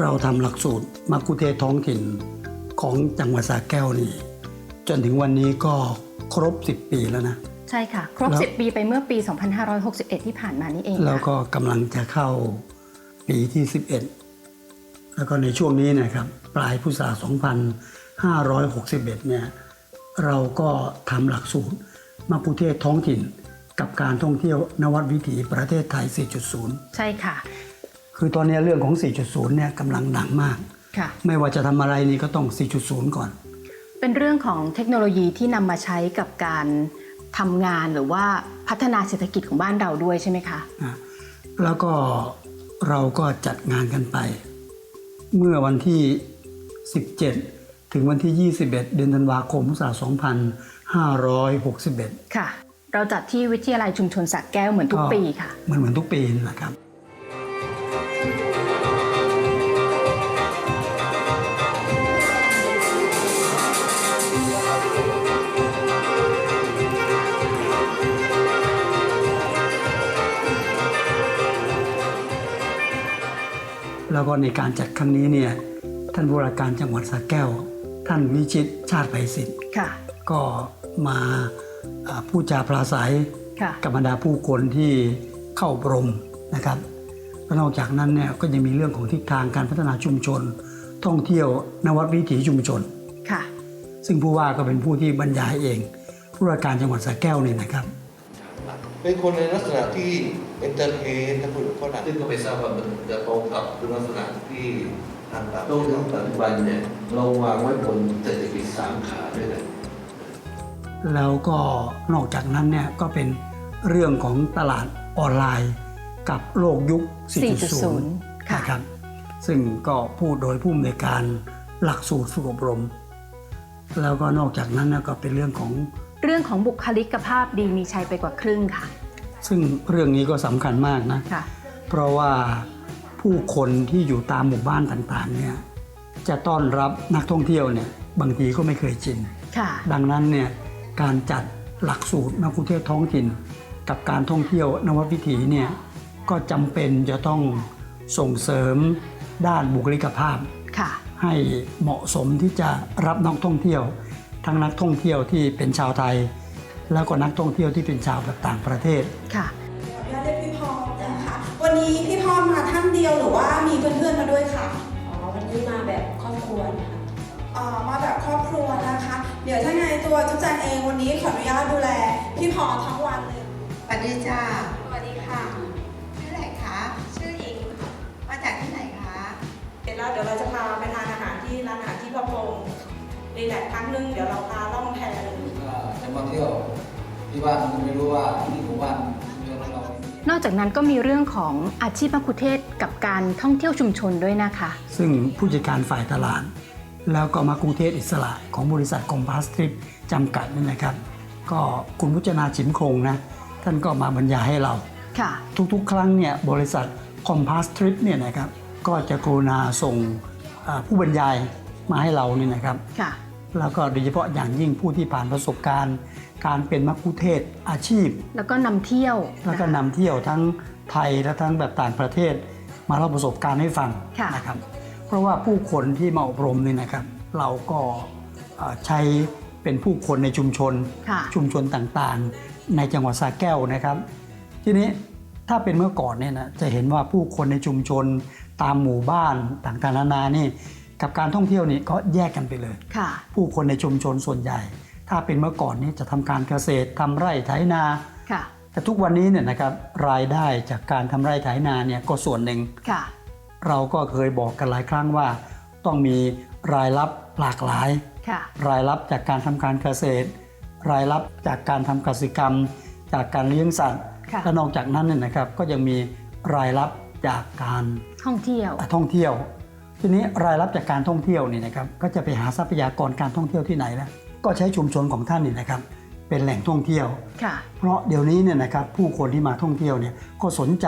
เราทำหลักสูตรมักคุเทศก์ท้องถิ่นของจังหวัดสระแก้วนี่จนถึงวันนี้ก็ครบ 10 ปีแล้วนะ ใช่ค่ะ ครบแล้ว10 ปีไปเมื่อปี 2561 ที่ผ่านมานี่เอง แล้วค่ะก็กำลังจะเข้าปีที่ 11 แล้วก็ในช่วงนี้นะครับ ปลายพุทธศักราช2561 เนี่ยเราก็ทำหลักสูตรมักคุเทศก์ท้องถิ่นกับการท่องเที่ยวนวัดวิถีประเทศไทย 4.0 ใช่ค่ะ คือตอนนี้เรื่องของ 4.0 เนี่ยกำลังดังมากค่ะไม่ว่าจะทำอะไรนี่ก็ต้อง 4.0 ก่อน เป็นเรื่องของเทคโนโลยีที่นำมาใช้กับการทำงานหรือว่าพัฒนาเศรษฐกิจของบ้านเราด้วยใช่ไหมคะนะแล้วก็เราก็จัดงานกันไป เมื่อวันที่ 17 ถึงวันที่ 21 เดือนธันวาคมพุทธศักราช2561 ค่ะ เราจัดที่วิทยาลัยชุมชนสักแก้วเหมือนทุกปีค่ะ เหมือนเหมือนทุกปีนะครับ แล้วก็ในการจัดครั้งนี้เนี่ยท่านผู้ว่าการจังหวัดสระแก้ว ท่านวิชิตชาติไพศิษฐ์ค่ะก็มาอ่าพูดจาปราศัยค่ะกับบรรดาผู้คนที่เข้าอบรมนะครับแล้วนอกจากนั้นเนี่ยก็ยังมีเรื่องของทิศทางการพัฒนาชุมชน ท่องเที่ยวนวัดวิถีชุมชนค่ะ ซึ่งผู้ว่าก็เป็นผู้ที่บรรยายเอง ผู้ว่าการจังหวัดสระแก้วนี่นะครับ เป็นคนในลักษณะที่เอนเตอร์เทนถ้าพูดถึงฝรั่งซึ่งก็ไม่ทราบว่ามันจะตรงกับคุณลักษณะที่ทางต่างโลกถึงปัจจุบันเนี่ยเราวางไว้บนเศรษฐกิจสามขาด้วยกันแล้วก็นอกจากนั้นเนี่ยก็เป็นเรื่องของตลาดออนไลน์ กับโลกยุค 4.0 ค่ะนะครับ ซึ่งก็พูดโดยผู้อำนวยการหลักสูตรฝึกอบรม แล้วก็นอกจากนั้นนะก็เป็นเรื่องของ เรื่องของบุคลิกภาพดีมีชัยไปกว่าครึ่งค่ะ ซึ่งเรื่องนี้ก็สำคัญมากนะค่ะเพราะว่าผู้คนที่อยู่ตามหมู่บ้านต่างๆเนี่ยจะต้อนรับนักท่องเที่ยวเนี่ยบางทีก็ไม่เคยชินค่ะดังนั้นเนี่ยการจัดหลักสูตรนักท่องเที่ยวท้องถิ่น กับการท่องเที่ยวนวัดวิถีเนี่ยก็จำเป็นจะต้องส่งเสริมด้านบุคลิกภาพค่ะให้เหมาะสมที่จะรับนักท่องเที่ยว ทั้งนักท่องเที่ยวที่เป็นชาวไทย แล้วก็นักท่องเที่ยวที่เป็นชาวแบบต่างประเทศ ค่ะขออนุญาตเรียกพี่พรนะคะวันนี้พี่พรมาท่านเดียวหรือว่ามีเพื่อนๆมาด้วยค่ะอ๋อวันนี้มาแบบครอบครัวนะคะอ่ามาแบบครอบครัวนะคะ เดี๋ยวถ้าไงตัวจุ๊บแจงเองวันนี้ขออนุญาตดูแลพี่พรทั้งวันเลยสวัสดีจ้าสวัสดีค่ะชื่ออะไรคะชื่อหญิงมาจากที่ไหนคะเสร็จแล้วเดี๋ยวเราจะพาไปทานอาหารที่ร้านอาหารที่พระพงศ์ รีแลกซ์ครั้งหนึงเดี๋ยวเราพาล่องแพเลยก็จะมาเที่ยวที่บ้านมันไม่รู้ว่าที่หมู่บ้านเมืองของเรา นอกจากนั้นก็มีเรื่องของอาชีพมัคคุเทศก์กับการท่องเที่ยวชุมชนด้วยนะคะ ซึ่งผู้จัดการฝ่ายตลาด แล้วก็มากุเทศอิสระของบริษัทคอมพาสทริปจำกัดนี่นะครับ ก็คุณพุจนาชิมโครงนะ ท่านก็มาบรรยายให้เรา ค่ะ ทุกๆ ครั้งเนี่ยบริษัทคอมพาสทริปเนี่ยนะครับก็จะกรุณาส่งอ่าผู้บรรยายมาให้เรานี่นะครับ ค่ะ แล้วก็โดยเฉพาะอย่างยิ่งผู้ที่ผ่านประสบการณ์ การเป็นมักคุเทศก์อาชีพ แล้วก็นำเที่ยวแล้วก็นะคะนำเที่ยวทั้งไทยและทั้งแบบต่างประเทศ มาเล่าประสบการณ์ให้ฟังค่ะ นะครับ เพราะว่าผู้คนที่มาอบรมนี่นะครับ เราก็เอ่อใช้เป็นผู้คนในชุมชน ค่ะ ชุมชนต่างๆ ในจังหวัดสระแก้วนะครับ ทีนี้ถ้าเป็นเมื่อก่อนเนี่ยนะจะเห็นว่าผู้คนในชุมชนตามหมู่บ้านต่างๆนานานี่ กับการท่องเที่ยวนี่ก็แยกกันไปเลยค่ะผู้คนในชุมชนส่วนใหญ่ ถ้าเป็นเมื่อก่อนนี่จะทำการเกษตรทำไร่ไถนาค่ะแต่ทุกวันนี้เนี่ยนะครับรายได้จากการทำไร่ไถนาเนี่ยก็ส่วนหนึ่งค่ะเราก็เคยบอกกันหลายครั้งว่า ต้องมีรายรับหลากหลายค่ะรายรับจากการทำการเกษตร รายรับจากการทำกสิกรรม จากการเลี้ยงสัตว์ค่ะและนอกจากนั้นเนี่ยนะครับก็ยังมีรายรับจากการท่องเที่ยวท่องเที่ยว ทีนี้รายรับจากการท่องเที่ยวนี่นะครับก็จะไปหาทรัพยากรการท่องเที่ยวที่ไหนล่ะก็ใช้ชุมชนของท่านนี่นะครับ เป็นแหล่งท่องเที่ยวค่ะเพราะเดี๋ยวนี้เนี่ยนะครับผู้คนที่มาท่องเที่ยวเนี่ยก็สนใจ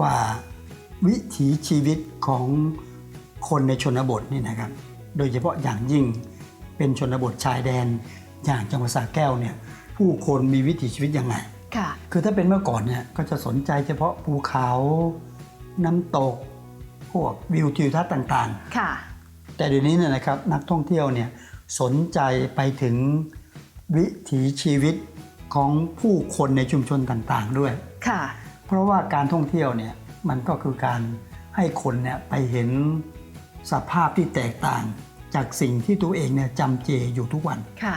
ว่าวิถีชีวิตของคนในชนบทนี่นะครับ โดยเฉพาะอย่างยิ่งเป็นชนบทชายแดน อย่างจังหวัดสระแก้วเนี่ยผู้คนมีวิถีชีวิตยังไงค่ะคือถ้าเป็นเมื่อก่อนเนี่ยก็จะสนใจเฉพาะภูเขา น้ำตกห พวกวิวทิวทัศน์ต่างค่ะๆแต่เดี๋ยวนี้เนี่ยนะครับนักท่องเที่ยวเนี่ยสนใจไปถึงวิถีชีวิตของผู้คนในชุมชนต่างๆด้วย ค่ะ เพราะว่าการท่องเที่ยวเนี่ยมันก็คือการให้คนเนี่ยไปเห็นสภาพที่แตกต่าง จากสิ่งที่ตัวเองเนี่ยจำเจอยู่ทุกวัน ค่ะ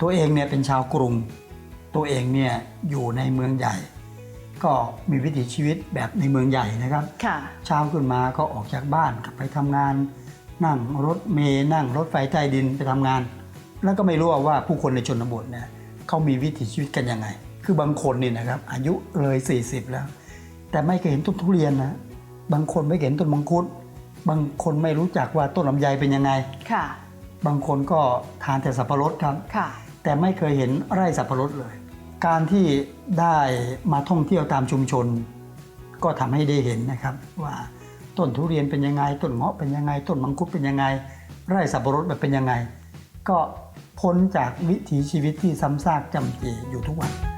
ตัวเองเนี่ยเป็นชาวกรุง ตัวเองเนี่ยอยู่ในเมืองใหญ่ ก็มีวิถีชีวิตแบบในเมืองใหญ่นะครับค่ะเช้าขึ้นมาก็ออกจากบ้านกลับไปทำงาน นั่งรถเมล์นั่งรถไฟใต้ดินไปทำงาน แล้วก็ไม่รู้ว่าผู้คนในชนบทเนี่ยเขามีวิถีชีวิตกันยังไง คือบางคนนี่นะครับอายุเลย 40 แล้ว แต่ไม่เคยเห็นต้นทุเรียนนะบางคนไม่เคยเห็นต้นมังคุด บางคนไม่รู้จักว่าต้นลำไยเป็นยังไงค่ะ บางคนก็ทานแต่สับปะรดครับค่ะแต่ไม่เคยเห็นไร่สับปะรดเลย การที่ได้มาท่องเที่ยวตามชุมชน ก็ทำให้ได้เห็นนะครับ ว่าต้นทุเรียนเป็นยังไง ต้นเงาะเป็นยังไง ต้นมังคุดเป็นยังไง ไร่สับปะรดเป็นยังไง ก็พ้นจากวิถีชีวิตที่ซ้ำซากจำเจอยู่ทุกวัน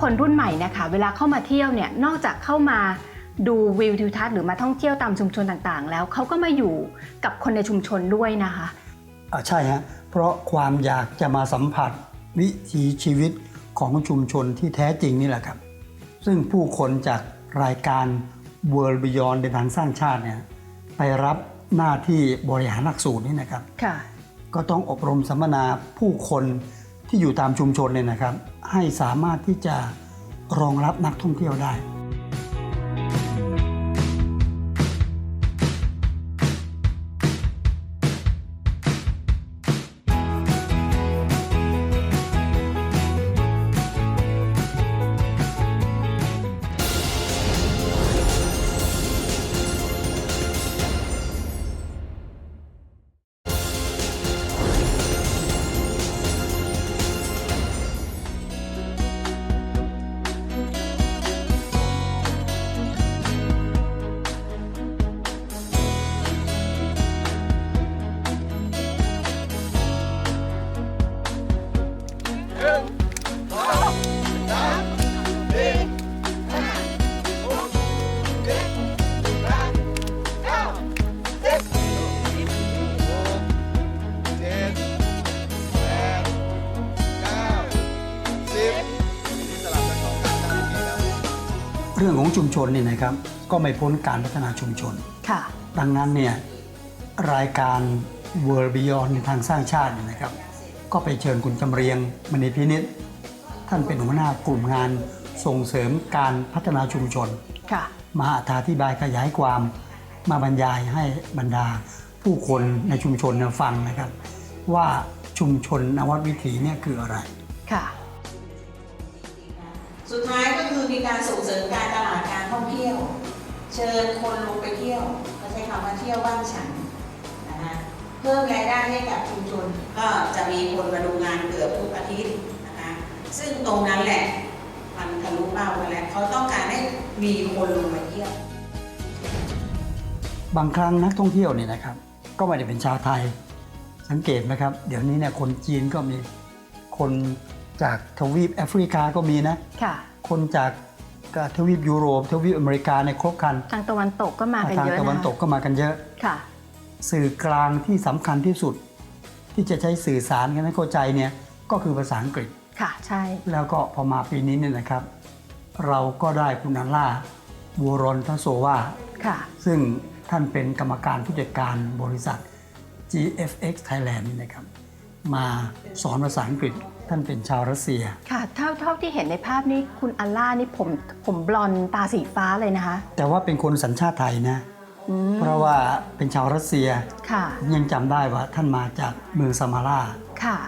คนรุ่นใหม่นะคะเวลาเข้ามาเที่ยวเนี่ยนอกจากเข้ามาดูวิวทิวทัศน์หรือมาท่องเที่ยวตามชุมชนต่างๆ แล้วเขาก็มาอยู่กับคนในชุมชนด้วยนะคะอ่าใช่ฮะเพราะความอยากจะมาสัมผัสวิถีชีวิตของชุมชนที่แท้จริงนี่แหละครับ ซึ่งผู้คนจากรายการ World Beyond เดินทางสร้างชาติเนี่ยไปรับหน้าที่บริหารหลักสูตรนี่นะครับค่ะก็ต้องอบรมสัมมนาผู้คน ที่อยู่ตามชุมชนเนี่ยนะครับ ให้สามารถที่จะรองรับนักท่องเที่ยวได้ เรื่องของชุมชนเนี่ยนะครับ ก็ไม่พ้นการพัฒนาชุมชน ค่ะ ดังนั้นเนี่ยรายการ World Beyond ในทางสร้างชาติเนี่ยนะครับ ก็ไปเชิญคุณจำเรียงมณีพินิษท่านเป็นหัวหน้ากลุ่มงานส่งเสริมการพัฒนาชุมชน ค่ะมาอธิบายขยายความมาบรรยายให้บรรดาผู้คนในชุมชนเนี่ยฟังนะครับ ว่าชุมชนนวัดวิถีเนี่ยคืออะไร ค่ะ สุดท้ายก็คือ มีการส่งเสริมการตลาดการท่องเที่ยว เชิญคนลงไปเที่ยวก็ใช้คำว่าเที่ยวบ้านฉันนะคะเพิ่มรายได้ให้กับชุมชนก็จะมีคนมาดูงานเกือบทุกอาทิตย์นะคะซึ่งตรงนั้นแหละมันทะลุเป้าไปแล้วเขาต้องการให้มีคนลงมาเที่ยวบางครั้งนักท่องเที่ยวเนี่ยนะครับ ก็ไม่ได้เป็นชาวไทยสังเกตไหมครับ เดี๋ยวนี้เนี่ยคนจีนก็มีคน จากทวีปแอฟริกาก็มีนะ ค่ะ คนจากทวีปยุโรป ทวีปอเมริกาในยครบครัน ทางตะวันตกก็มากันทางเยอะตะวันนะตกก็มากันเยอะ ค่ะ สื่อกลางที่สำคัญที่สุด ที่จะใช้สื่อสารกันให้เข้าใจเนี่ยก็คือภาษาอังกฤษ ค่ะ ใช่ แล้วก็พอมาปีนี้เนี่ยนะครับ เราก็ได้คุณอัลล่าบัวรอนทัสโซวาค่ะ ซึ่งท่านเป็นกรรมการผู้จัดการบริษัท GFX Thailand นี่นะครับ มาสอนภาษาอังกฤษ ท่านเป็นชาวรัสเซีย ค่ะเท่าเท่าที่เห็นในภาพนี้คุณอัลล่านี่ผมผมบลอนด์ตาสีฟ้าเลยนะคะ แต่ว่าเป็นคนสัญชาติไทยนะ อืมเพราะว่าเป็นชาวรัสเซียค่ะ ผมยังจำได้ว่าท่านมาจากเมืองซามารา ค่ะ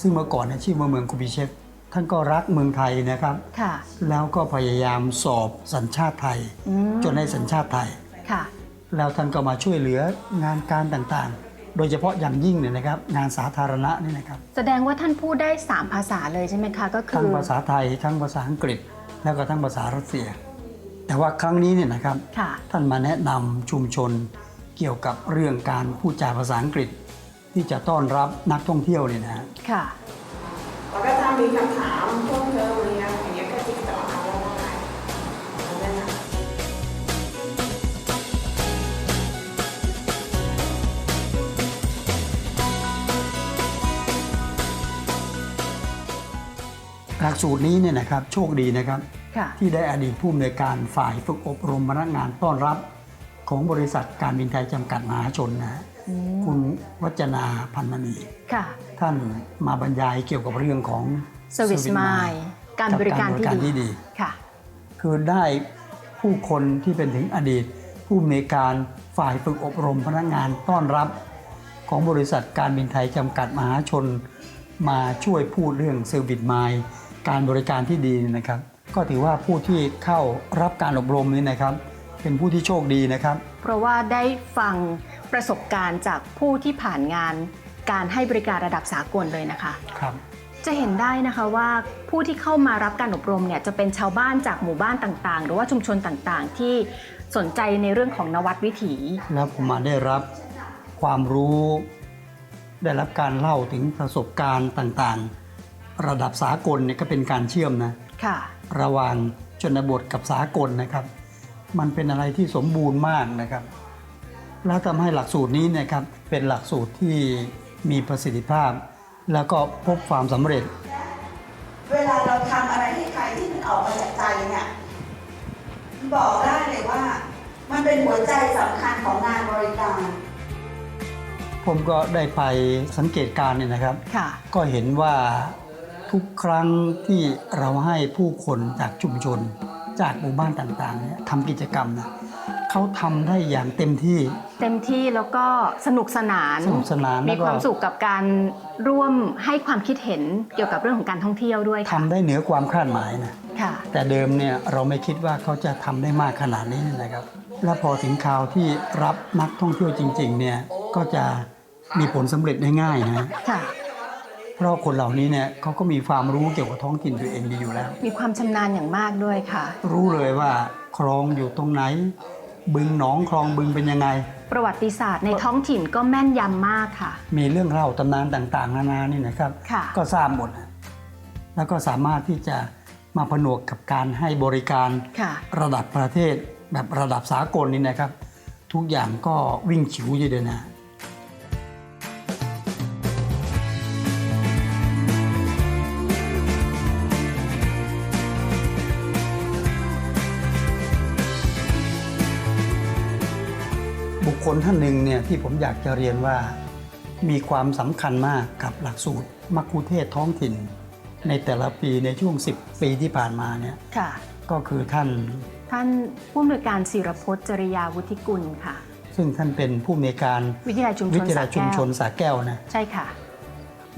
ซึ่งเมื่อก่อนเนี่ยชื่อว่าเมืองคูบิเชฟท่านก็รักเมืองไทยนะครับ ค่ะ แล้วก็พยายามสอบสัญชาติไทย อืมจนได้สัญชาติไทย ค่ะ แล้วท่านก็มาช่วยเหลืองานการต่างๆ โดยเฉพาะอย่างยิ่งเนี่ยนะครับงานสาธารณะนี่นะครับแสดงว่าท่านพูดได้ 3 ภาษาเลยใช่ไหมคะ ก็คืทั้งอ ภาษาไทยทั้งภาษาอังกฤษ แล้วก็ทั้งภาษารัสเซีย แต่ว่าครั้งนี้เนี่ยนะครับ ค่ะ ท่านมาแนะนำชุมชนเกี่ยวกับเรื่องการพูดจาภาษาอังกฤษ ที่จะต้อนรับนักท่องเที่ยวเนี่ยนะฮะ ค่ะแล้วก็ถ้ามีคำถามเพิ่มเหลักสูตรนี้เนี่ยนะครับโชคดีนะครับ ค่ะ ที่ได้อดีตผู้อำนวยการฝ่ายฝึกอบรมพนักงานต้อนรับของบริษัทการบินไทยจำกัดมหาชนนะฮะอืมคุณวัจนาพันมณีค่ะ ท่านมาบรรยายเกี่ยวกับเรื่องของ Service Service Mind การบริการที่ที่ดีดี ค่ะ คือได้ผู้คนที่เป็นถึงอดีต ผู้อำนวยการฝ่ายฝึกอบรมพนักงานต้อนรับของบริษัทการบินไทยจำกัดมหาชน มาช่วยพูดเรื่องเซอร์วิสมาย การบริการที่ดีนะครับ ก็ถือว่าผู้ที่เข้ารับการอบรมนี้นะครับ เป็นผู้ที่โชคดีนะครับ เพราะว่าได้ฟังประสบการณ์จากผู้ที่ผ่านงาน การให้บริการระดับสากลเลยนะคะ ครับ จะเห็นได้นะคะว่าผู้ที่เข้ามารับการอบรมเนี่ยจะเป็นชาวบ้านจากหมู่บ้านต่างๆ หรือว่าชุมชนต่างๆ ที่สนใจในเรื่องของนวัดวิถี แล้วผมมาได้รับความรู้ ได้รับการเล่าถึงประสบการณ์ต่างๆ ระดับสากลเนี่ยก็เป็นการเชื่อมนะค่ะระหว่างชนบทกับสากลนะครับ มันเป็นอะไรที่สมบูรณ์มากนะครับ แล้วทำให้หลักสูตรนี้เนะครับ เป็นหลักสูตรที่มีประสิทธิภาพ แล้วก็พบความสำเร็จ เวลาเราทำอะไรให้ใครที่มันออกมาจากใจเนี่ยบอกได้เลยว่า มันเป็นหัวใจสำคัญของงานบริการผมก็ได้ไปสังเกตการณ์เนี่ยนะครับค่ะก็เห็นว่า ทุกครั้งที่เราให้ผู้คนจากชุมชน จากหมู่บ้านต่างๆเนี่ยทำกิจกรรมนะเขาทำได้อย่างเต็มที่ เต็มที่แล้วก็สนุกสนานสนุกสนานมีแล้วก็ ความสุขกับการร่วมให้ความคิดเห็นเกี่ยวกับเรื่องของการท่องเที่ยวด้วยทำค่ะได้เหนือความคาดหมายนะ ค่ะ แต่เดิมเนี่ยเราไม่คิดว่าเขาจะทำได้มากขนาดนี้นะครับ และพอถึงคราวที่รับนักท่องเที่ยวจริง ๆ เนี่ยก็จะมีผลสำเร็จได้ง่ายนะ ค่ะเพ ราะคนเหล่านี้เนี่ยเขาก็มีความรู้เกี่ยวกับท้องถิ่นตัวเองดีอยู่แล้ว มีความชำนาญอย่างมากด้วยค่ะ รู้เลยว่าคลองอยู่ตรงไหน บึงหนองคลองบึงเป็นยังไง ประวัติศาสตร์ในท้องถิ่นก็แม่นยำมากค่ะ มีเรื่องเล่าตำนานต่างๆ นานานี่นะครับ ค่ะ ก็ทราบหมดนะแล้วก็สามารถที่จะมาผนวกกับการให้บริการค่ะ ระดับประเทศแบบระดับสากลนี่นะครับ ทุกอย่างก็วิ่งฉิวอยู่เลยนะ คคลท่านหนึ่งเนี่ยที่ผมอยากจะเรียนว่ามีความสำคัญมากกับหลักสูตรมัคคุเทศก์ท้องถิ่น ในแต่ละปีในช่วง 10 ปีที่ผ่านมาเนี่ยค่ะ ก็คือท่านท่านผู้อำนวยการศิรพจน์จริยาวุฒิกุลค่ะ ซึ่งท่านเป็นผู้อำนวยการวิทยาลัยชุมชวินทยาลัสายชุมแก้ชวนสาแก้วนะใช่ค่ะ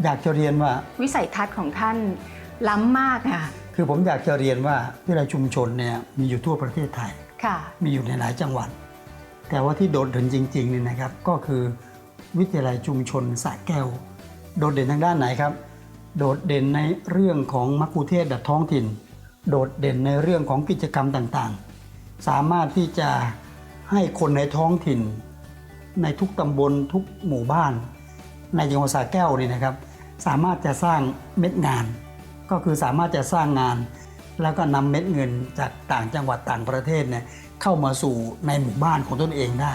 อยากจะเรียนว่าวิสัยทัศน์ของท่านล้ำมากค่ะคือผมอยากจะเรียนว่าวิทยาลัยชุมชนเนี่ยมีอยู่ทั่วประเทศไทยค่ะ มีอยู่ในหลายจังหวัด แต่ว่าที่โดดเด่นจริงๆเนี่ยนะครับก็คือวิทยาลัยชุมชนสระแก้ว โดดเด่นทางด้านไหนครับ โดดเด่นในเรื่องของมัคคุเทศก์แบบท้องถิ่น โดดเด่นในเรื่องของกิจกรรมต่างๆ สามารถที่จะให้คนในท้องถิ่น ในทุกตำบลทุกหมู่บ้าน ในจังหวัดสระแก้วนี่นะครับ สามารถจะสร้างเม็ดงาน ก็คือสามารถจะสร้างงาน แล้วก็นำเม็ดเงินจากต่างจังหวัดต่างประเทศเนี่ย เข้ามาสู่ในหมู่บ้านของตนเองได้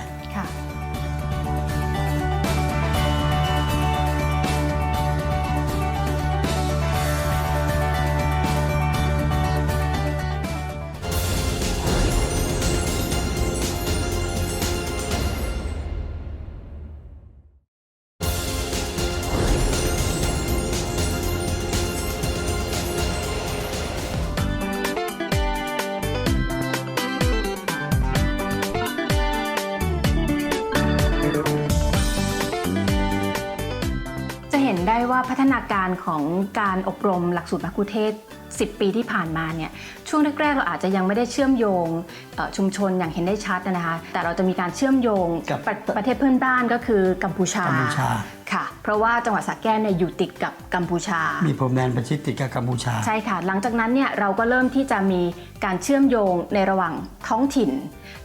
ฒนาการของการอบรมหลักสูตรมัคคุเทศก์10 ปีที่ผ่านมาเนี่ยช่วงแรกๆเราอาจจะยังไม่ได้เชื่อมโยงเอ่อชุมชนอย่างเห็นได้ชัดนะคะแต่เราจะมีการเชื่อมโยงกับประประเทศเพื่อนบ้านก็คือกัมพูชากัมพูชาค่ะ เพราะว่าจังหวัดสระแก้วเนี่ยอยู่ติดกับกัมพูชา มีพรมแดนประชิดติดกับกัมพูชา ใช่ค่ะ หลังจากนั้นเนี่ยเราก็เริ่มที่จะมีการเชื่อมโยงในระหว่างท้องถิ่น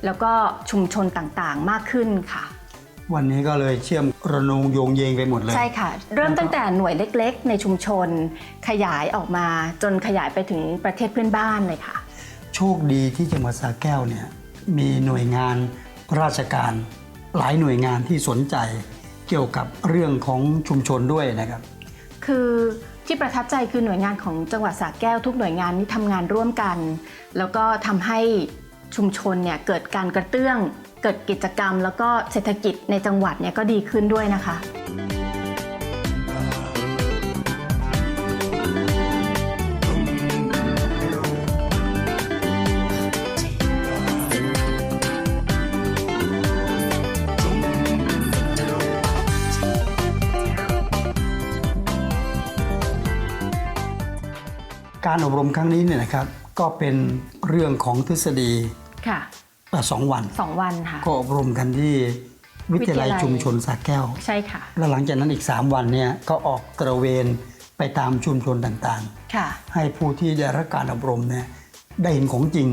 แล้วก็ชุมชนต่างๆมากขึ้นค่ะ วันนี้ก็เลยเชื่อมระนงโยงเยงไปหมดเลย ใช่ค่ะ เริ่มตั้งแต่หน่วยเล็กๆ ในชุมชน ขยายออกมาจนขยายไปถึงประเทศเพื่อนบ้านเลยค่ะ โชคดีที่จังหวัดสระแก้วเนี่ยมีหน่วยงานราชการหลายหน่วยงานที่สนใจเกี่ยวกับเรื่องของชุมชนด้วยนะครับ คือที่ประทับใจคือหน่วยงานของจังหวัดสระแก้วทุกหน่วยงานนี้ทำงานร่วมกัน แล้วก็ทำให้ชุมชนเนี่ยเกิดการกระเตื้องเกิดกิจกรรม แล้วก็เศรษฐกิจในจังหวัดเนี่ยก็ดีขึ้นด้วยนะคะการอบรมครั้งนี้เนี่ยนะครับก็เป็นเรื่องของทฤษฎีค่ะอะ สองวันสองวันค่ะ ก็อบรมกันที่วิทยาลัยวิทยาลัย ชุมชนสระแก้ว ใช่ค่ะ แล้วหลังจากนั้นอีก 3 วันเนี่ยก็ออกตระเวนไปตามชุมชนต่างค่ะ ๆ ให้ผู้ที่ได้รับการอบรมเนี่ยได้เห็นของจริง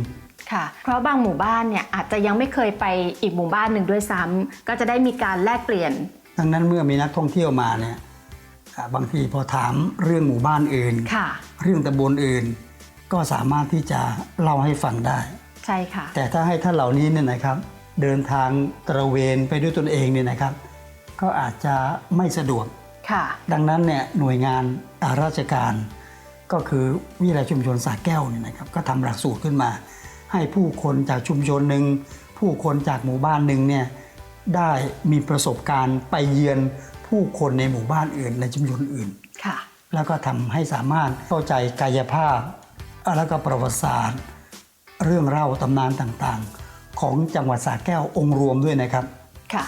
ค่ะ เพราะบางหมู่บ้านเนี่ยอาจจะยังไม่เคยไปอีกหมู่บ้านหนึ่งด้วยซ้ำก็จะได้มีการแลกเปลี่ยน ดังนั้นเมื่อมีนักท่องเที่ยวมาเนี่ยอ่าบางทีพอถามเรื่องหมู่บ้านอื่น ค่ะ เรื่องตำบลอื่น ก็สามารถที่จะเล่าให้ฟังได้ ใช่ค่ะ แต่ถ้าให้ท่านเหล่านี้เนี่ยนะครับ เดินทางตระเวนไปด้วยตนเองเนี่ยนะครับ ก็อาจจะไม่สะดวกค่ะดังนั้นเนี่ยหน่วยงานราชการก็คือวิทยาลัยชุมชนสาแก้วเนี่ยนะครับก็ทำหลักสูตรขึ้นมา ให้ผู้คนจากชุมชนหนึ่งผู้คนจากหมู่บ้านหนึ่งเนี่ยได้มีประสบการณ์ไปเยือนผู้คนในหมู่บ้านอื่นในชุมชนอื่นค่ะแล้วก็ทำให้สามารถเข้าใจกายภาพ แล้วก็ประวัติศาสตร์ เรื่องเล่าตำนานต่างๆ ของจังหวัดสระแก้วองค์รวมด้วยนะครับ ค่ะ